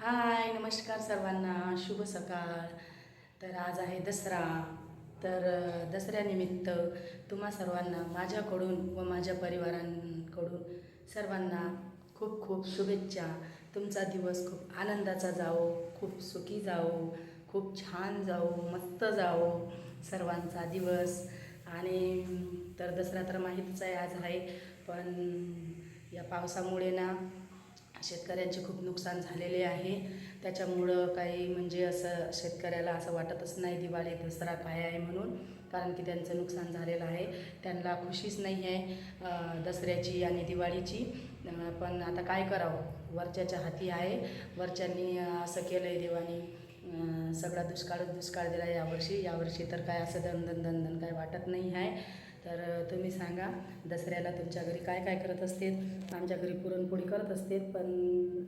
हाय नमस्कार सर्वांना. शुभ सकाळ. तर आज आहे दसरा. तर दसऱ्यानिमित्त तुम्हा सर्वांना माझ्याकडून व माझ्या परिवारांकडून सर्वांना खूप खूप शुभेच्छा. तुमचा दिवस खूप आनंदाचा जाओ खूप सुखी जाओ खूप छान जाओ मस्त जाओ सर्वांचा दिवस. आणि तर दसरा तर माहीतच आहे आज आहे. पण या पावसामुळे ना शेतकऱ्यांचे खूप नुकसान झालेले आहे. त्याच्यामुळं काही म्हणजे असं शेतकऱ्याला असं वाटतच नाही दिवाळी दसरा काय आहे म्हणून कारण की त्यांचं नुकसान झालेलं आहे. त्यांना खुशीच नाही आहे दसऱ्याची आणि दिवाळीची. पण आता काय करावं? वरच्याच्या हाती आहे. वरच्यांनी असं केलं आहे देवानी सगळा दुष्काळच दुष्काळ दिला यावर्षी. यावर्षी तर काय असं दन दन काय वाटत नाही आहे. तर तुम्ही सांगा दसऱ्याला तुमच्या घरी काय काय करत असते आमच्या घरी पुरणपोळी करत असते पण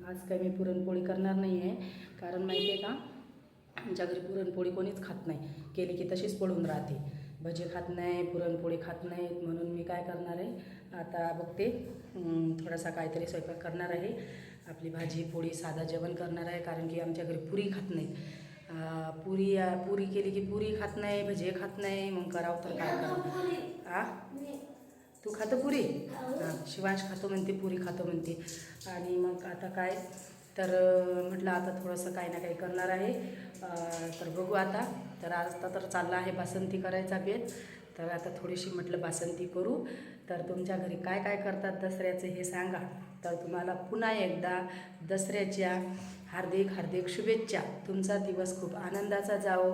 आज काही मी पुरणपोळी करणार नाही आहे कारण माहिती आहे का आमच्या घरी पुरणपोळी कोणीच खात नाही. केली की तशीच पडून राहते. भजी खात नाही पुरणपोळी खात नाहीत म्हणून मी काय करणार आहे आता बघते. थोडासा काहीतरी स्वयंपाक करणार आहे. आपली भाजी पोळी साधा जेवण करणार आहे कारण की आमच्या घरी पुरी खात नाहीत. पुरी पुरी केली की पुरी खात नाही भजे खात नाही मग करावं तर काय करावं? आ तू खातो पुरी? हां शिवांश खातो म्हणते पुरी खातो म्हणते. आणि मग आता काय? तर म्हटलं आता थोडंसं काही ना काही करणार आहे. तर बघू आता. तर आता तर चालला आहे बासंती करायचा बेत. तर आता थोडीशी म्हटलं बासंती करू. तर तुमच्या घरी काय काय करतात दसऱ्याचं हे सांगा. तर तुम्हाला पुन्हा एकदा दसऱ्याच्या हार्दिक हार्दिक शुभेच्छा. तुमचा दिवस खूप आनंदाचा जाओ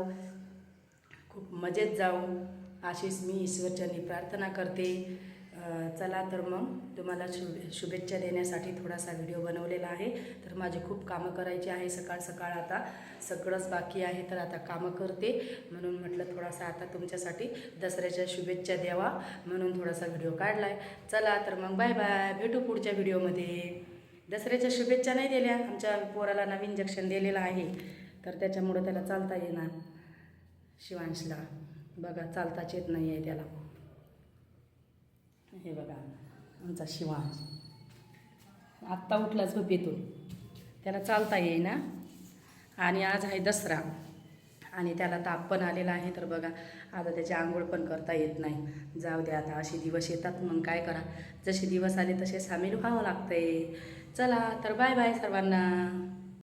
खूप मजेत जावो. अशीच मी ईश्वरचरणी प्रार्थना करते. चला तर मग तुम्हाला शु शुभेच्छा देण्यासाठी थोडासा व्हिडिओ बनवलेला आहे. तर माझे खूप कामं करायची आहे सकाळ सकाळ आता. सगळंच बाकी आहे तर आता कामं करते. म्हणून म्हटलं थोडासा आता तुमच्यासाठी दसऱ्याच्या शुभेच्छा द्यावा म्हणून थोडासा व्हिडिओ काढला आहे चला तर मग बाय बाय. भेटू पुढच्या व्हिडिओमध्ये. दसऱ्याच्या शुभेच्छा नाही दिल्या. आमच्या पोराला नवीन इंजेक्शन दिलेलं आहे. तर त्याच्यामुळं त्याला चालता येणार. शिवांशला. बघा चालताच येत नाही आहे त्याला. हे बघा आमचा शिवा. आत्ता उठला झोपेतून त्याला चालता येईना. आणि आज आहे दसरा. आणि त्याला ताप पण आलेला आहे तर बघा आता त्याची आंघोळ पण करता येत नाही. जाऊ द्या आता असे दिवस येतात मग काय करा? जसे दिवस आले तसे सामील व्हावं लागतंय. चला तर बाय बाय सर्वांना.